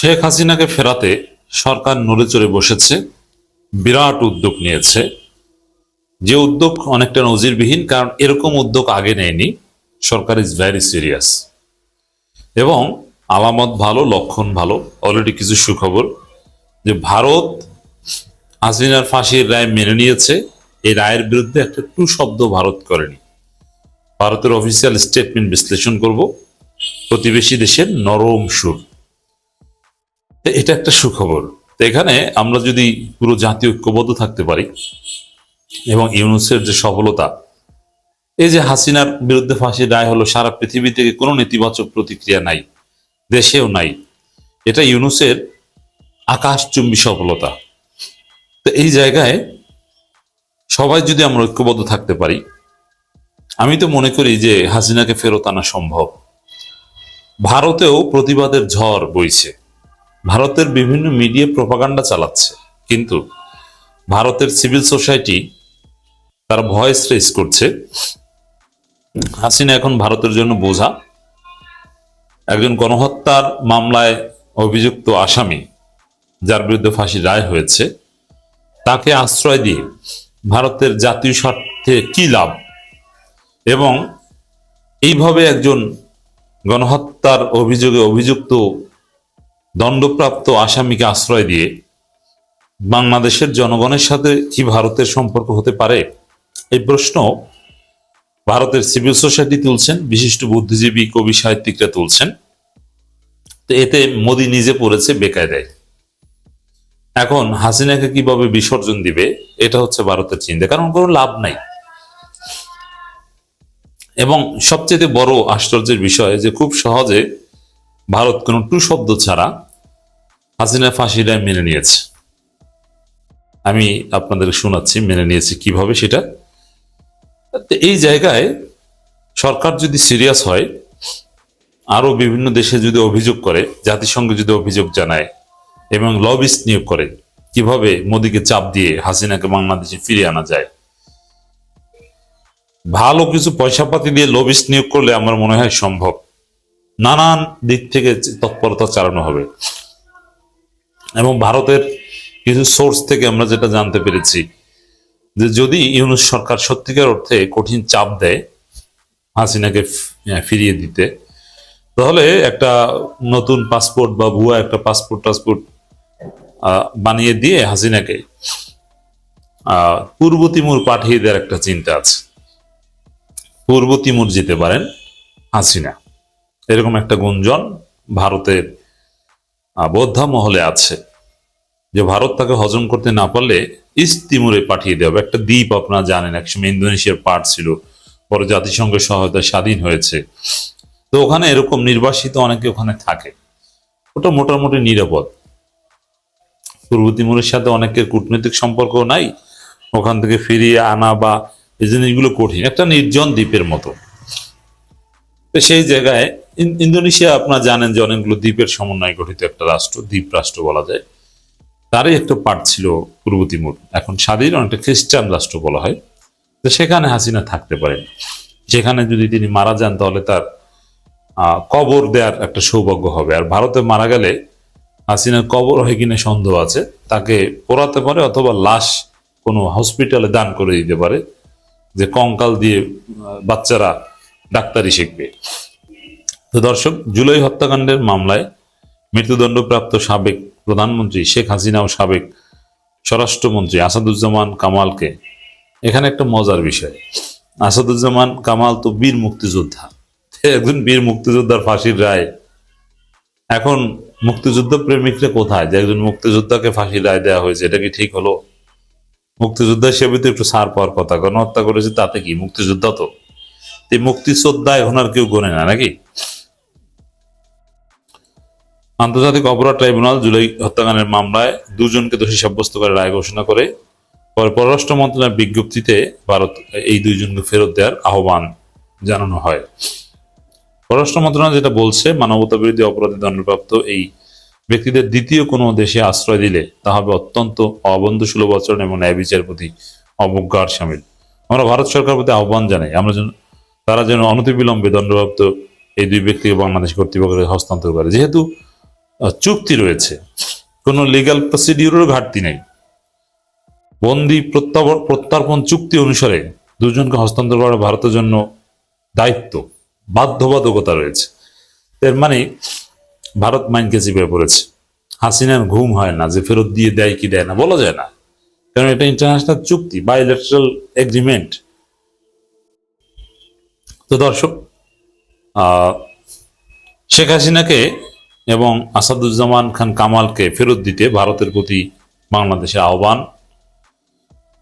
শেখ হাসিনাকে ফেরাতে সরকার নড়ে চড়ে বসেছে, বিরাট উদ্যোগ নিয়েছে। যে উদ্যোগ অনেকটা নজিরবিহীন, কারণ এরকম উদ্যোগ আগে নেয়নি, সরকার ইজ ভ্যারি সিরিয়াস এবং আলামত ভালো, লক্ষণ ভালো অলরেডি কিছু সুখবর যে ভারত হাসিনার ফাঁসির রায় মেনে নিয়েছে, এই রায়ের বিরুদ্ধে একটা টু শব্দ ভারত করেনি। ভারতের অফিসিয়াল স্টেটমেন্ট বিশ্লেষণ করব। প্রতিবেশী দেশের নরম সুর। এটা একটা সুখবর। তো এখানে আমরা যদি পুরো জাতীয় ঐক্যবদ্ধ থাকতে পারি, এবং ইউনুসের যে সফলতা, এই যে হাসিনার বিরুদ্ধে ফাঁসির রায় হলো, সারা পৃথিবী থেকে কোনো নেতিবাচক প্রতিক্রিয়া নাই, দেশেও নাই, এটা ইউনুসের আকাশচুম্বী সফলতা। তো এই জায়গায় সবাই যদি আমরা ঐক্যবদ্ধ থাকতে পারি, আমি তো মনে করি যে হাসিনাকে ফেরত আনা সম্ভব। ভারতেও প্রতিবাদের ঝড় বইছে। ভারতের বিভিন্ন মিডিয়া প্রপাগান্ডা চালাচ্ছে। কিন্তু ভারতের সিভিল সোসাইটি তার ভয়েস রেস করছে। হাসিনা এখন ভারতের জন্য বোঝা। একজন গণহত্যার মামলায় অভিযুক্ত আসামি, যার বিরুদ্ধে ফাঁসির রায় হয়েছে, তাকে আশ্রয় দিয়ে ভারতের জাতীয় স্বার্থে কি লাভ? এবং এইভাবে একজন গণহত্যার অভিযোগে অভিযুক্ত দণ্ডপ্রাপ্ত আসামিকে আশ্রয় দিয়ে বাংলাদেশের জনগণের সাথে কি ভারতের সম্পর্ক হতে পারে? এই প্রশ্ন ভারতের সিভিল সোসাইটি তুলছেন, বিশিষ্ট বুদ্ধিজীবী, কবি, সাহিত্যিকরা তুলছেন। তো এতে মোদি নিজে পড়েছে বেকায়দায়। এখন হাসিনাকে কীভাবে বিসর্জন দিবে, এটা হচ্ছে ভারতের চিন্তা, কারণ কোনো লাভ নাই। এবং সবচেয়ে বড় আশ্চর্যের বিষয় যে খুব সহজে ভারত কোনো টু শব্দ ছাড়া হাসিনা ফাঁসি রায় মেনে নিয়েছে। আমি আপনাদের শোনাচ্ছি, মেনে নিয়েছে কীভাবে সেটা। এই জায়গায় সরকার যদি সিরিয়াস হয় আরও বিভিন্ন দেশে যদি অভিযোগ করে, জাতিসংঘ যদি অভিযোগ জানায়, এবং লবিস্ট নিয়োগ করে, কীভাবে মোদীকে চাপ দিয়ে হাসিনাকে বাংলাদেশে ফিরিয়ে আনা যায়। ভালো কিছু পয়সাপাতি দিয়ে লবিস্ট নিয়োগ করলে আমার মনে হয় সম্ভব। নানান দিক থেকে তৎপরতা চালানো হবে। এবং ভারতের কিছু সোর্স থেকে আমরা যেটা জানতে পেরেছি, যে যদি ইউনুস সরকার সত্যিকার অর্থে কঠিন চাপ দেয়, হাসিনাকে ফিরিয়ে দিতে, তাহলে একটা নতুন পাসপোর্ট বা ভুয়া একটা পাসপোর্ট টাসপোর্ট বানিয়ে দিয়ে হাসিনাকে পূর্ব তিমুর পাঠিয়ে দেওয়ার একটা চিন্তা আছে। পূর্ব তিমুর যেতে পারেন হাসিনা। এরকম একটা গুঞ্জন ভারতের বোদ্ধা মহলে আছে যে ভারত তাকে হজম করতে না পারলে ইস্ট তিমুরে পাঠিয়ে দেওয়া একটা দ্বীপ আপনারা জানেন, একসময় ইন্দোনেশিয়ার পার্ট ছিল, পরে জাতিসংঘের সহায়তায় স্বাধীন হয়েছে। তো ওখানে এরকম নির্বাসিত অনেকে ওখানে থাকে। ওটা মোটামুটি নিরাপদ। পূর্ব তিমুরের সাথে অনেকের কূটনৈতিক সম্পর্ক নাই। ওখান থেকে ফিরিয়ে আনা বা এই জিনিসগুলো কঠিন। একটা নির্জন দ্বীপের মতো। তো সেই জায়গায় ইন্দোনেশিয়া আপনারা জানেন যে অনেকগুলো দ্বীপের সমন্বয়ে গঠিত একটা রাষ্ট্র, দ্বীপ রাষ্ট্র বলা যায়। তারই একটা পার্ট ছিল পূর্ব তিমুর এখন স্বাধীন, অনেকটা খ্রিস্টান রাষ্ট্র বলা হয়। তো সেখানে হাসিনা থাকতে পারেন সেখানে যদি তিনি মারা যান, তাহলে তার কবর দেওয়ার একটা সৌভাগ্য হবে। আর ভারতে মারা গেলে হাসিনার কবর হয় কিনা সন্দেহ আছে। তাকে পোড়াতে পারে অথবা লাশ কোনো হসপিটালে দান করে দিতে পারে। যে কঙ্কাল দিয়ে বাচ্চারা ডাক্তারি শিখবে। তো দর্শক, জুলাই হত্যাকাণ্ডের মামলায় মৃত্যুদণ্ডপ্রাপ্ত সাবেক প্রধানমন্ত্রী শেখ হাসিনা ও সাবেক স্বরাষ্ট্রমন্ত্রী আসাদুজ্জামান কামালকে। এখানে একটা মজার বিষয়। আসাদুজ্জামান কামাল তো বীর মুক্তিযোদ্ধা। একজন বীর মুক্তিযোদ্ধার ফাঁসির রায়। এখন মুক্তিযুদ্ধ প্রেমিকরা কোথায়? যে একজন মুক্তিযোদ্ধাকে ফাঁসির রায় দেওয়া হয়েছে, এটা কি ঠিক হলো? মুক্তিযোদ্ধা হিসেবে তো একটু সার পাওয়ার কথা। গণহত্যা করেছে তাতে কি? মুক্তিযোদ্ধা তো। এই মুক্তিযোদ্ধা এখন আর কেউ গনে না, নাকি? আন্তর্জাতিক অপরাধ ট্রাইব্যুনাল জুলাই হত্যাকাণ্ডের মামলায় দুজনকে দোষী সাব্যস্ত করে রায় ঘোষণা করে, পরে পররাষ্ট্র মন্ত্রণালয়ের বিজ্ঞপ্তিতে ভারত এই দুইজনকে ফেরত দেওয়ার আহ্বান জানানো হয়। পররাষ্ট্র মন্ত্রণালয় যেটা বলছে, মানবতা বিরোধী অপরাধে দণ্ডপ্রাপ্ত এই ব্যক্তিদের দ্বিতীয় কোনো দেশে আশ্রয় দিলে তা হবে অত্যন্ত অবন্ধুসুলভ আচরণ এবং ন্যায় বিচারের প্রতি অবজ্ঞার সামিল। আমরা ভারত সরকার প্রতি আহ্বান জানাই, আমরা যেন, তারা যেন অনতিবিলম্বে দণ্ডপ্রাপ্ত এই দুই ব্যক্তিকে বাংলাদেশ কর্তৃপক্ষের হস্তান্তর করে। যেহেতু চুক্তি রয়েছে। কোনো লিগ্যাল প্রসিডিউরের ঘাটতি নেই। বন্দি প্রত্যার্পণ চুক্তি অনুসারে দুজনকে হস্তান্তর করা ভারতের জন্য দায়িত্ব, বাধ্যবাধকতা রয়েছে। এর মানে ভারত মাইনকে চিপে পড়েছে। হাসিনার ঘুম হয় না, যে ফেরত দিয়ে দেয় কি দেয় না, বলা যায় না। কারণ এটা ইন্টারন্যাশনাল চুক্তি বাইলেটারাল এগ্রিমেন্ট তো দর্শক শেখ হাসিনাকে এবং আসাদুজ্জামান খান কামালকে ফেরত দিতে ভারতের প্রতি বাংলাদেশের আহ্বান।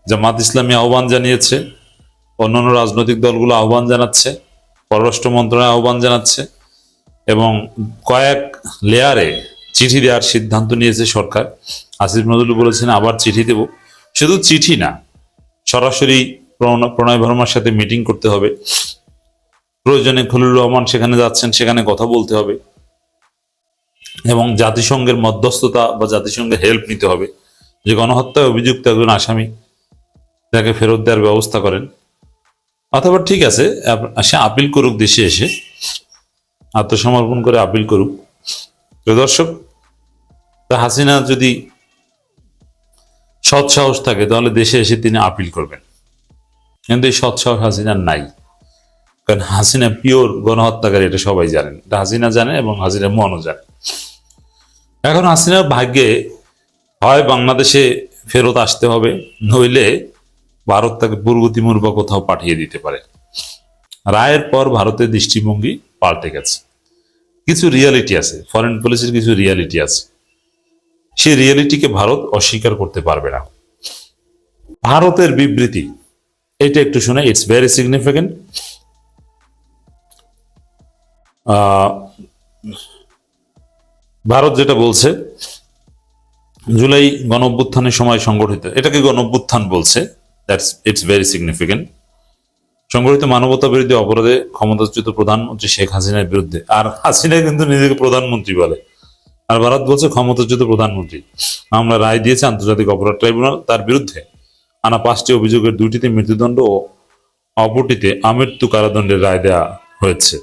জামাত ইসলামী আহ্বান জানিয়েছে, অন্যান্য রাজনৈতিক দলগুলো আহ্বান জানাচ্ছে, পররাষ্ট্র মন্ত্রণালয় আহ্বান জানাচ্ছে এবং কয়েক লেয়ারে চিঠি দেওয়ার সিদ্ধান্ত নিয়েছে সরকার। আসিফ নজরুল বলেছেন, আবার চিঠি দেব। শুধু চিঠি না, সরাসরি প্রণ- প্রণয় ভার্মার সাথে মিটিং করতে হবে। প্রয়োজনে খলিলুর রহমান সেখানে যাচ্ছেন, সেখানে কথা বলতে হবে। এবং জাতিসংঘের মধ্যস্থতা বা জাতিসংঘের হেল্প নিতে হবে। যে গণহত্যায় অভিযুক্ত একজন আসামি, তাকে ফেরত দেওয়ার ব্যবস্থা করেন। অথবা ঠিক আছে সে আপিল করুক দেশে এসে। আত্মসমর্পণ করে আপিল করুক। তো দর্শক, তা হাসিনা যদি সৎ সাহস থাকে, তাহলে দেশে এসে তিনি আপিল করবেন। কিন্তু এই সৎ সাহস হাসিনার নাই। কারণ হাসিনা পিওর গণহত্যাকারী, এটা সবাই জানেন। এটা হাসিনা জানে এবং হাসিনা মনও জানে। এখন হাসিনার ভাগ্যে হয় বাংলাদেশে ফেরত আসতে হবে, নইলে ভারত তাকে পূর্ব তিমুর বা কোথাও পাঠিয়ে দিতে পারে। রায়ের পর ভারতের দৃষ্টিভঙ্গি পাল্টে গেছে। কিছু রিয়ালিটি আছে ফরেন পলিসির কিছু রিয়ালিটি আছে। সেই রিয়ালিটিকে ভারত অস্বীকার করতে পারবে না। ভারতের বিবৃতি, এটা একটু শুনে ইটস ভেরি সিগনিফিকেন্ট ভারত যেটা বলছে, জুলাই গণ অভ্যুত্থানের সময় সংগঠিত, এটাকে গণ অভ্যুত্থান বলছে দ্যাটস ইটস ভেরি সিগনিফিকেন্ট সংগঠিত মানবতা বিরোধী অপরাধে ক্ষমতাচ্যুত প্রধানমন্ত্রী শেখ হাসিনার বিরুদ্ধে, আর হাসিনা কিন্তু নিজেকে প্রধানমন্ত্রী বলে। আর ভারত বলছে ক্ষমতাচ্যুত প্রধানমন্ত্রী। আমরা রায় দিয়েছে আন্তর্জাতিক অপরাধ ট্রাইব্যুনাল, তার বিরুদ্ধে আনা পাঁচটি অভিযোগের দুইটিতে মৃত্যুদণ্ড ও অপরটিতে আমৃত্যু কারাদণ্ডের রায় দেওয়া হয়েছে।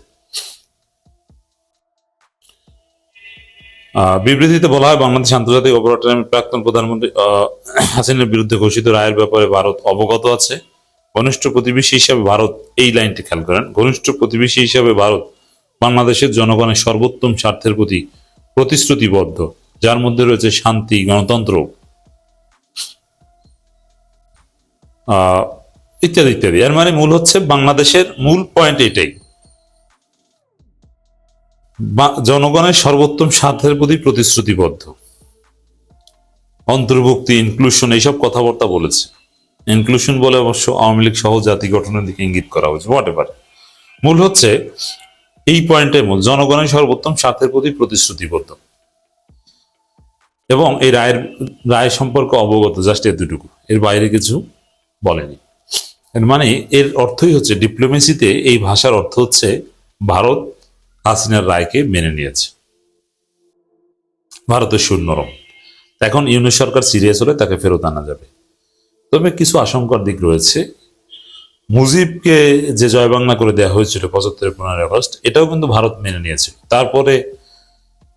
বিবৃতিতে বলা হয়, বাংলাদেশ আন্তর্জাতিক অপরাধ প্রাক্তন প্রধানমন্ত্রী হাসিনার বিরুদ্ধে ঘোষিত রায়ের ব্যাপারে ভারত অবগত আছে। ঘনিষ্ঠ প্রতিবেশী হিসাবে ভারত এই লাইনটি খেয়াল করেন। ঘনিষ্ঠ প্রতিবেশী হিসাবে ভারত বাংলাদেশের জনগণের সর্বোত্তম স্বার্থের প্রতি প্রতিশ্রুতিবদ্ধ, যার মধ্যে রয়েছে শান্তি, গণতন্ত্র ইত্যাদি ইত্যাদি। এর মানে মূল হচ্ছে বাংলাদেশের মূল পয়েন্ট এটাই। জনগণের সর্বোত্তম স্বার্থের প্রতি প্রতিশ্রুতিবদ্ধ। অন্তর্ভুক্তি ইনক্লুশন এইসব কথাবার্তা বলেছে। ইনক্লুশন বলে অবশ্য আওয়ামী লীগ সহ জাতি গঠনের দিকে ইঙ্গিত করা হয়েছে হোয়াট এভার মূল হচ্ছে, এই পয়েন্টের মূল, জনগণের সর্বোত্তম স্বার্থের প্রতি প্রতিশ্রুতিবদ্ধ। এবং এই রায়ের, রায় সম্পর্কে অবগত জাস্ট এর দুটুকু এর বাইরে কিছু বলেনি। এর মানে এর অর্থই হচ্ছে ডিপ্লোমেসিতে এই ভাষার অর্থ হচ্ছে, ভারত হাসিনার রায়কে মেনে নিয়েছে। ভারতের শূন্যরম এখন ইউনিট সরকার সিরিয়াস হলে তাকে ফেরত আনা যাবে। তবে কিছু আশঙ্কার দিক রয়েছে। মুজিবকে যে জয় বাংলা করে দেওয়া হয়েছিল পঁচাত্তরের পনেরোই আগস্ট, এটাও কিন্তু ভারত মেনে নিয়েছিল তারপরে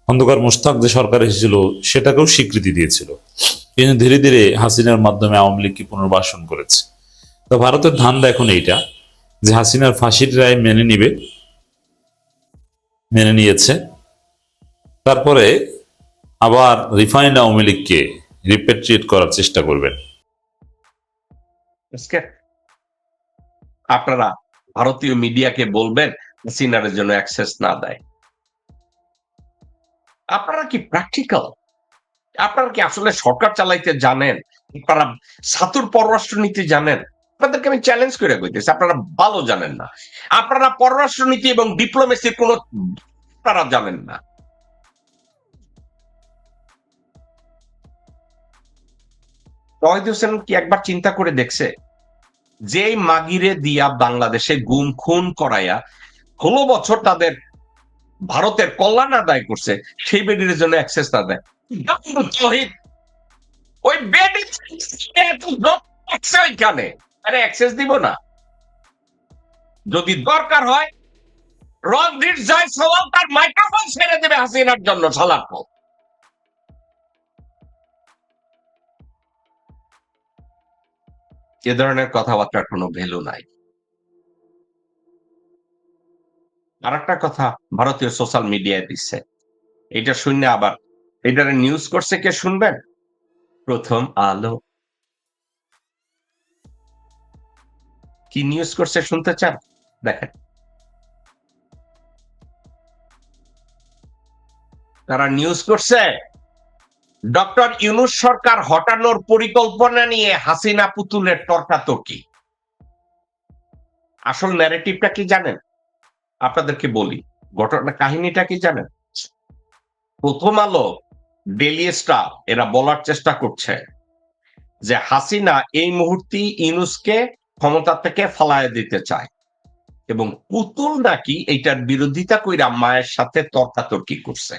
খন্দকার মুস্তাক যে সরকার এসেছিল, সেটাকেও স্বীকৃতি দিয়েছিল। কিন্তু ধীরে ধীরে হাসিনার মাধ্যমে আওয়ামী লীগকে পুনর্বাসন করেছে? তো ভারতের ধান্দা এখন এইটা, যে হাসিনার ফাঁসির রায় মেনে নিবে মেনে নিয়েছে। তারপরে আবার রিফাইন্ড আওয়ামী লীগকে রিপেট্রিয়েট করার চেষ্টা করবেন। আপনারা ভারতীয় মিডিয়াকে বলবেন সিনারের জন্য অ্যাক্সেস না দেয়। আপনারা কি প্র্যাকটিক্যাল আপনারা কি আসলে সরকার চালাইতে জানেন? আপনারা সাতুর পররাষ্ট্রনীতি জানেন? আপনাদেরকে আমি চ্যালেঞ্জ করে কইতেছি, আপনারা ভালো জানেন না। আপনারা পররাষ্ট্রনীতি এবং ডিপ্লোমেসির কোন আপনারা জানেন না। তহিদ হোসেন কি একবার চিন্তা করে দেখছে? যেই মাগিরে দিয়া বাংলাদেশে গুম, খুন করাইয়া ষোলো বছর তাদের ভারতের কল্যাণ আদায় করছে, সেই বেডির জন্য অ্যাক্সেস না দেয়। তহিদ, ওই বেডি ওইখানে। আরে অ্যাক্সেস দিব না। যদি দরকার হয় রণধীর জয় সওয়াল তার মাইক্রোফোন ছেড়ে দেবে হাসিনার জন্য এ ধরনের কথাবার্তার কোনো ভ্যালু নাই। আর একটা কথা ভারতীয় সোশ্যাল মিডিয়ায় দিচ্ছে। এটা শুনলে আবার এটা নিউজ করছে কে শুনবেন? প্রথম আলো। কি নিউজ করছে শুনতে চান? দেখেন। তারা নিউজ করছে, ডক্টর ইউনুস সরকার হটানোর পরিকল্পনা নিয়ে হাসিনা পুতুলের তর্কাতর্কি। আসল ন্যারেটিভটা কি জানেন? আপনাদেরকে বলি, ঘটনা কাহিনীটা কি জানেন? প্রথম আলো ডেলি স্টার এরা বলার চেষ্টা করছে যে হাসিনা এই মুহূর্তে ইউনুসকে ক্ষমতা থেকে ফালায় দিতে চায়। এবং পুতুল নাকি এইটার বিরোধিতা কইরা মায়ের সাথে তর্কাতর্কি করছে।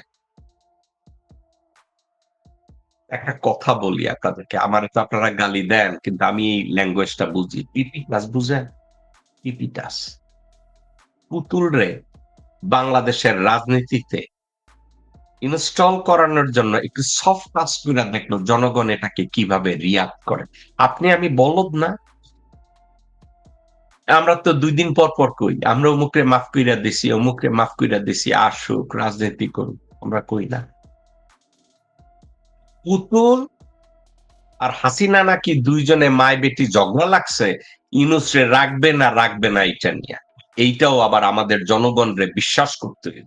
একটা কথা বলি আপনাদেরকে, আমার তো আপনারা গালি দেন, কিন্তু আমি এই ল্যাঙ্গুয়েজটা বুঝি। পিপিটাস বুঝেন? পিপিটাস পুতুল রে বাংলাদেশের রাজনীতিতে ইনস্টল করানোর জন্য একটু সফট টাচ করে দেখল, জনগণ এটাকে কীভাবে রিয়াক্ট করে। আপনি আমি বলদ না আমরা তো দুই দিন পর পর কই। আমরা অমুকরে মাফ কইরা দিছি, অমুকরে মাফ কইরা দিছি, আসুক, রাজনীতি করুক, আমরা কই না। পুতুল আর হাসিনা নাকি দুইজনে মায় বেটি ঝগড়া লাগছে ইনুসরে রাখবে না রাখবে না এইটা নিয়ে। এইটাও আবার আমাদের জনগণরে বিশ্বাস করতে হবে।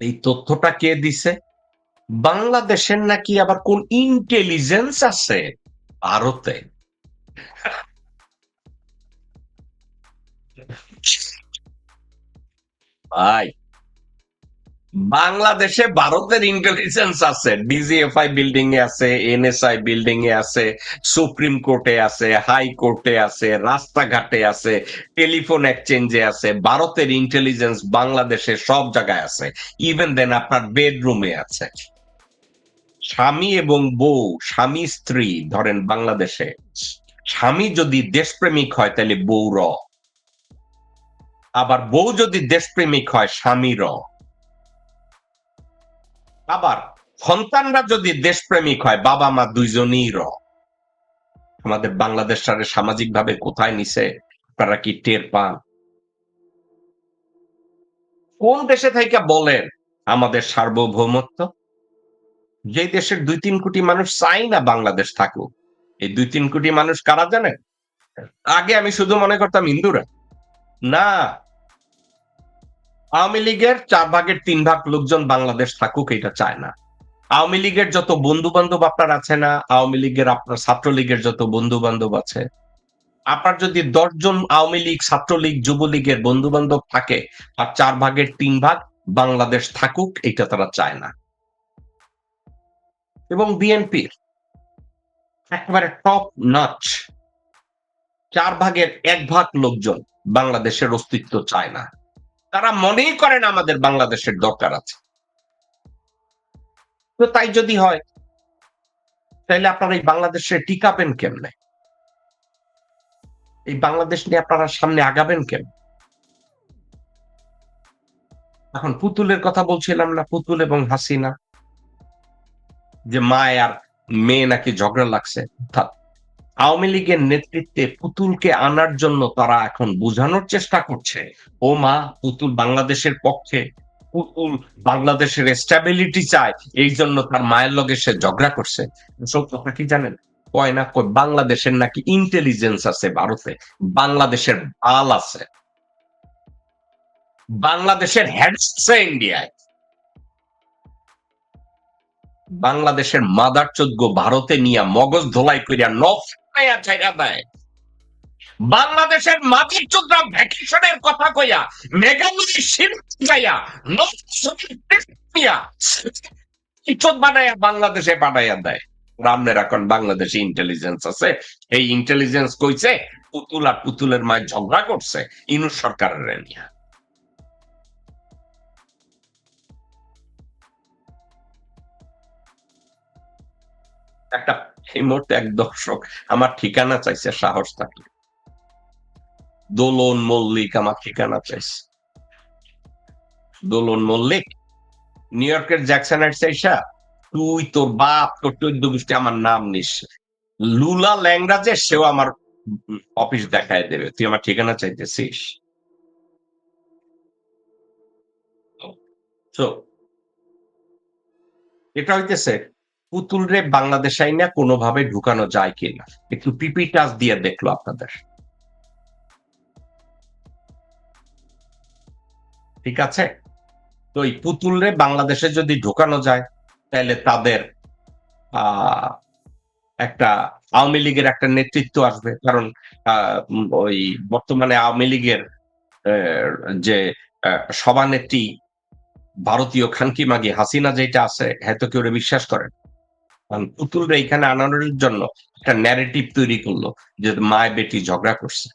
এই তথ্যটা কে দিছে? বাংলাদেশের নাকি আবার কোন ইন্টেলিজেন্স আছে? ভারতে। ভাই, বাংলাদেশে ভারতের ইন্টেলিজেন্স আছে ডিজিএফআই বিল্ডিং এ আছে এনএসআই বিল্ডিং এ আছে সুপ্রিম কোর্টে আছে হাই কোর্টে আছে, রাস্তাঘাটে আছে টেলিফোন এক্সচেঞ্জে আছে, ভারতের ইন্টেলিজেন্স বাংলাদেশে সব জায়গায় আছে ইভেন দেন আপনার বেডরুমে আছে। স্বামী এবং বউ, স্বামী, স্ত্রী, ধরেন বাংলাদেশে। স্বামী যদি দেশপ্রেমিক হয়, তাহলে বউ র। আবার বউ যদি দেশপ্রেমিক হয়, স্বামী র। আবার সন্তানরা যদি দেশপ্রেমিক হয়, বাবা মা দুইজনই র। আমাদের বাংলাদেশ সারে সামাজিক ভাবে কোথায় নিছে? আপনারা কি টের পান? কোন দেশে থেকে বলেন, আমাদের সার্বভৌমত্ব? যে দেশের দুই তিন কোটি মানুষ চাই না বাংলাদেশ থাকুক। এই দুই তিন কোটি মানুষ কারা জানে? আগে আমি শুধু মনে করতাম হিন্দুরা না। আওয়ামী লীগের চার ভাগের তিন ভাগ লোকজন বাংলাদেশ থাকুক, এটা চায় না। আওয়ামী লীগের যত বন্ধু বান্ধব আপনার আছে না, আওয়ামী লীগের আপনার ছাত্রলীগের যত বন্ধু বান্ধব আছে, আপনার যদি দশজন আওয়ামী লীগ, ছাত্রলীগ, যুবলীগের বন্ধু বান্ধব থাকে, আর চার ভাগের তিন ভাগ বাংলাদেশ থাকুক, এটা তারা চায় না। এবং বিএনপির। একেবারে টপ নচ চার ভাগের এক ভাগ লোকজন বাংলাদেশের অস্তিত্ব চায় না। তারা মনেই করেন আমাদের বাংলাদেশের দরকার আছে। তো তাই যদি হয়, তাহলে আপনারা এই বাংলাদেশে টিকাবেন কেমনে? এই বাংলাদেশ নিয়ে আপনারা সামনে আগাবেন কেন এখন পুতুলের কথা বলছিলাম না, পুতুল এবং হাসিনা। যে মায় আর মেয়ে নাকি ঝগড়া লাগছে? অর্থাৎ আওয়ামী লীগের নেতৃত্বে পুতুলকে আনার জন্য তারা এখন বোঝানোর চেষ্টা করছে। ও মা, পুতুল বাংলাদেশের পক্ষে, পুতুল বাংলাদেশের স্টেবিলিটি চায়, এই জন্য তার মায়ের লগে সে ঝগড়া করছে। সব কথা কি জানেন? কয় না কয়, বাংলাদেশের নাকি ইন্টেলিজেন্স আছে ভারতে, বাংলাদেশের বাল আছে। বাংলাদেশের হেড ইন্ডিয়ায় বাংলাদেশের মাদার চোদ্গ ভারতে নিয়ে মগজ ধোলাই করিয়া নফ ছাইরা দেয়। বাংলাদেশের মাটির চোদ্রা ভ্যাকেশনের কথা কইয়া মেঘালয় শিল্প গাইয়া ইচ্ছত বানাইয়া বাংলাদেশে পাঠাইয়া দেয়। রামনের এখন বাংলাদেশে ইন্টেলিজেন্স আছে। এই ইন্টেলিজেন্স কইছে, পুতুল আর পুতুলের মায় ঝগড়া করছে। ইনুস সরকারের নিয়ে। একটা এই মুহূর্তে এক দর্শক আমার ঠিকানা চাইছে সাহস থাকলে। দোলন মল্লিক আমার ঠিকানা চাইছে। দোলন মল্লিক, নিউ ইয়র্কের জ্যাকসন তুই তোর বাপ, তোর আমার নাম নিস। লুলা ল্যাংরা যে, সেও আমার অফিস দেখায় দেবে। তুই আমার ঠিকানা চাইতেছিস? এটা হইতেছে পুতুল রে বাংলাদেশ আইনা কোনোভাবে ঢুকানো যায় কিনা? একটু পিপি টাচ দিয়ে দেখল আপনাদের। ঠিক আছে? তো এই পুতুল রে বাংলাদেশে যদি ঢুকানো যায়, তাহলে তাদের একটা আওয়ামী লীগের একটা নেতৃত্ব আসবে। কারণ ওই বর্তমানে আওয়ামী লীগের যে সভানেত্রী ভারতীয় খানকি মাগি হাসিনা যেটা আছে হয়তো কেউ ওরে বিশ্বাস করেন পুতুলরা এখানে আনানোর জন্য একটা ন্যারেটিভ তৈরি করল যে মায় বেটি ঝগড়া করছে।